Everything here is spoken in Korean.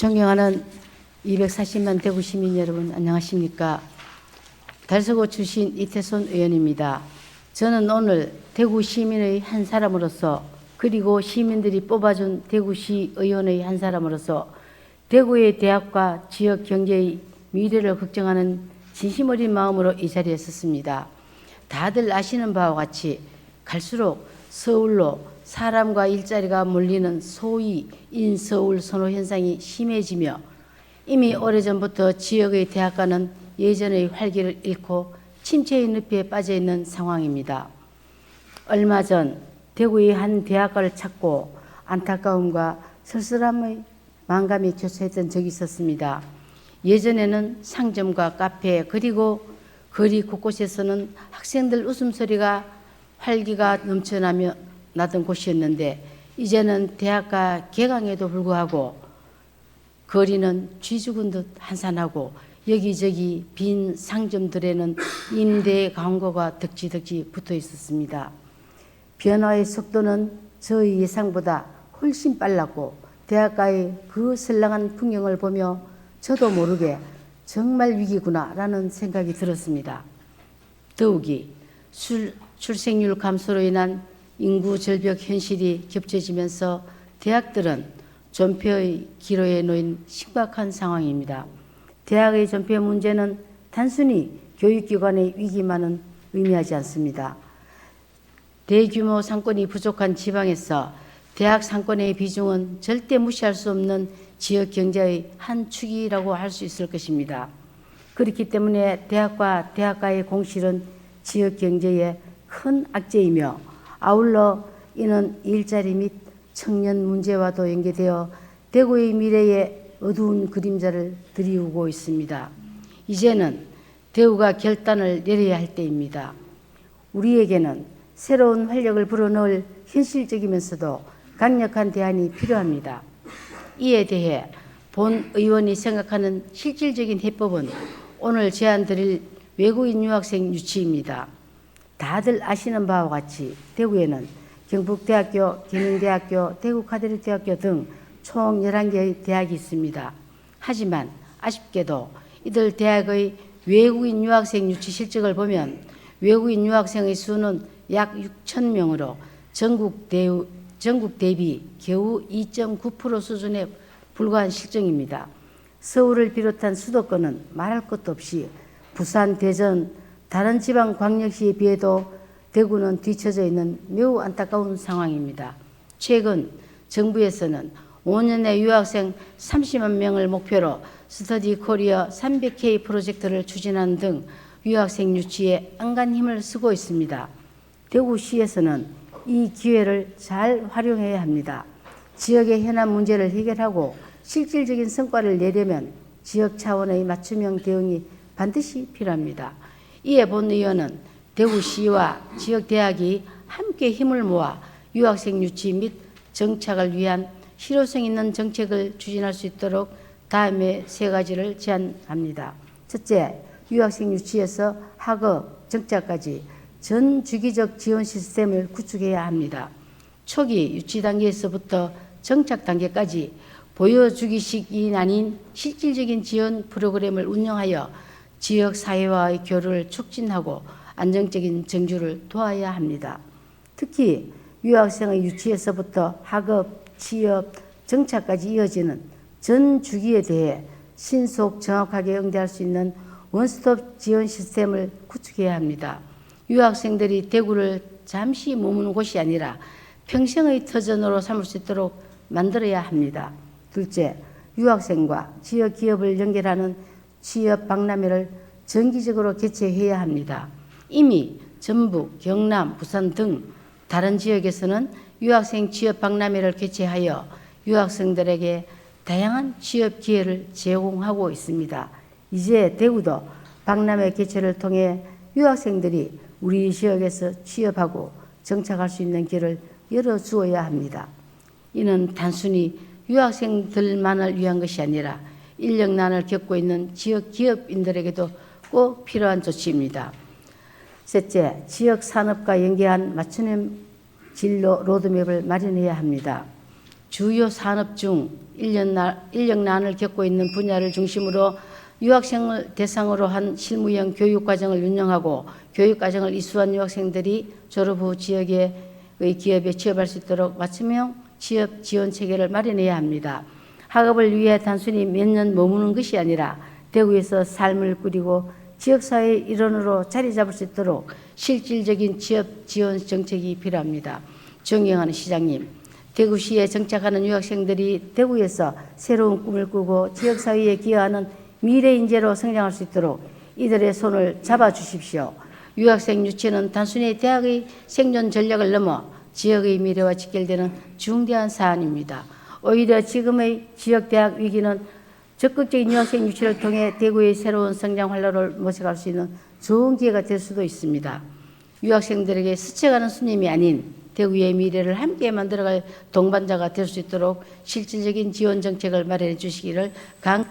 존경하는 240만 대구 시민 여러분 안녕하십니까? 달서구 출신 이태손 의원입니다. 저는 오늘 대구 시민의 한 사람으로서 그리고 시민들이 뽑아준 대구시 의원의 한 사람으로서 대구의 대학과 지역 경제의 미래를 걱정하는 진심 어린 마음으로 이 자리에 섰습니다. 다들 아시는 바와 같이 갈수록 서울로 사람과 일자리가 몰리는 소위 인서울 선호 현상이 심해지며 이미 오래전부터 지역의 대학가는 예전의 활기를 잃고 침체의 늪에 빠져 있는 상황입니다. 얼마 전 대구의 한 대학가를 찾고 안타까움과 쓸쓸함의 만감이 교차했던 적이 있었습니다. 예전에는 상점과 카페 그리고 거리 곳곳에서는 학생들 웃음소리가 활기가 넘쳐나며 나던 곳이었는데 이제는 대학가 개강에도 불구하고 거리는 쥐 죽은 듯 한산하고 여기저기 빈 상점들에는 임대 광고가 덕지덕지 붙어 있었습니다. 변화의 속도는 저의 예상보다 훨씬 빨랐고 대학가의 그 설렁한 풍경을 보며 저도 모르게 정말 위기구나라는 생각이 들었습니다. 더욱이 출, 출생률 감소로 인한 인구 절벽 현실이 겹쳐지면서 대학들은 존폐의 기로에 놓인 심각한 상황입니다. 대학의 존폐 문제는 단순히 교육기관의 위기만은 의미하지 않습니다. 대규모 상권이 부족한 지방에서 대학 상권의 비중은 절대 무시할 수 없는 지역 경제의 한 축이라고 할 수 있을 것입니다. 그렇기 때문에 대학과 대학가의 공실은 지역 경제의 큰 악재이며 아울러 이는 일자리 및 청년 문제와도 연계되어 대구의 미래에 어두운 그림자를 드리우고 있습니다. 이제는 대구가 결단을 내려야 할 때입니다. 우리에게는 새로운 활력을 불어넣을 현실적이면서도 강력한 대안이 필요합니다. 이에 대해 본 의원이 생각하는 실질적인 해법은 오늘 제안 드릴 외국인 유학생 유치입니다. 다들 아시는 바와 같이 대구에는 경북대학교, 계명대학교, 대구카톨릭대학교 등 총 11개의 대학이 있습니다. 하지만 아쉽게도 이들 대학의 외국인 유학생 유치 실적을 보면 외국인 유학생의 수는 약 6천 명으로 전국 대우 전국 대비 겨우 2.9% 수준에 불과한 실정입니다. 서울을 비롯한 수도권은 말할 것도 없이 부산, 대전, 다른 지방 광역시에 비해도 대구는 뒤처져 있는 매우 안타까운 상황입니다. 최근 정부에서는 5년의 유학생 30만 명을 목표로 스터디 코리아 300K 프로젝트를 추진하는 등 유학생 유치에 안간 힘을 쓰고 있습니다. 대구시에서는 이 기회를 잘 활용해야 합니다. 지역의 현안 문제를 해결하고 실질적인 성과를 내려면 지역 차원의 맞춤형 대응이 반드시 필요합니다. 이에 본 의원은 대구시와 지역 대학이 함께 힘을 모아 유학생 유치 및 정착을 위한 실효성 있는 정책을 추진할 수 있도록 다음에 세 가지를 제안합니다. 첫째, 유학생 유치에서 학업, 정착까지 전 주기적 지원 시스템을 구축해야 합니다. 초기 유치 단계에서부터 정착 단계까지 보여주기식이 아닌 실질적인 지원 프로그램을 운영하여 지역 사회와의 교류를 촉진하고 안정적인 정주를 도와야 합니다. 특히 유학생의 유치에서부터 학업, 취업, 정착까지 이어지는 전 주기에 대해 신속 정확하게 응대할 수 있는 원스톱 지원 시스템을 구축해야 합니다. 유학생들이 대구를 잠시 머무는 곳이 아니라 평생의 터전으로 삼을 수 있도록 만들어야 합니다. 둘째, 유학생과 지역 기업을 연결하는 취업 박람회를 정기적으로 개최해야 합니다. 이미 전북, 경남, 부산 등 다른 지역에서는 유학생 취업 박람회를 개최하여 유학생들에게 다양한 취업 기회를 제공하고 있습니다. 이제 대구도 박람회 개최를 통해 유학생들이 우리 지역에서 취업하고 정착할 수 있는 길을 열어주어야 합니다. 이는 단순히 유학생들만을 위한 것이 아니라 인력난을 겪고 있는 지역 기업인들에게도 꼭 필요한 조치입니다. 셋째, 지역 산업과 연계한 맞춤형 진로 로드맵을 마련해야 합니다. 주요 산업 중 인력난, 인력난을 겪고 있는 분야를 중심으로 유학생을 대상으로 한 실무형 교육과정을 운영하고 교육과정을 이수한 유학생들이 졸업 후 지역의 기업에 취업할 수 있도록 맞춤형 취업 지원 체계를 마련해야 합니다. 학업을 위해 단순히 몇 년 머무는 것이 아니라 대구에서 삶을 꾸리고 지역사회의 일원으로 자리 잡을 수 있도록 실질적인 취업 지원 정책이 필요합니다. 존경하는 시장님, 대구시에 정착하는 유학생들이 대구에서 새로운 꿈을 꾸고 지역사회에 기여하는 미래 인재로 성장할 수 있도록 이들의 손을 잡아 주십시오. 유학생 유치는 단순히 대학의 생존 전략을 넘어 지역의 미래와 직결되는 중대한 사안입니다. 오히려 지금의 지역 대학 위기는 적극적인 유학생 유치를 통해 대구의 새로운 성장 활로를 모색할 수 있는 좋은 기회가 될 수도 있습니다. 유학생들에게 스쳐가는 스님이 아닌 대구의 미래를 함께 만들어갈 동반자가 될 수 있도록 실질적인 지원 정책을 마련해 주시기를 강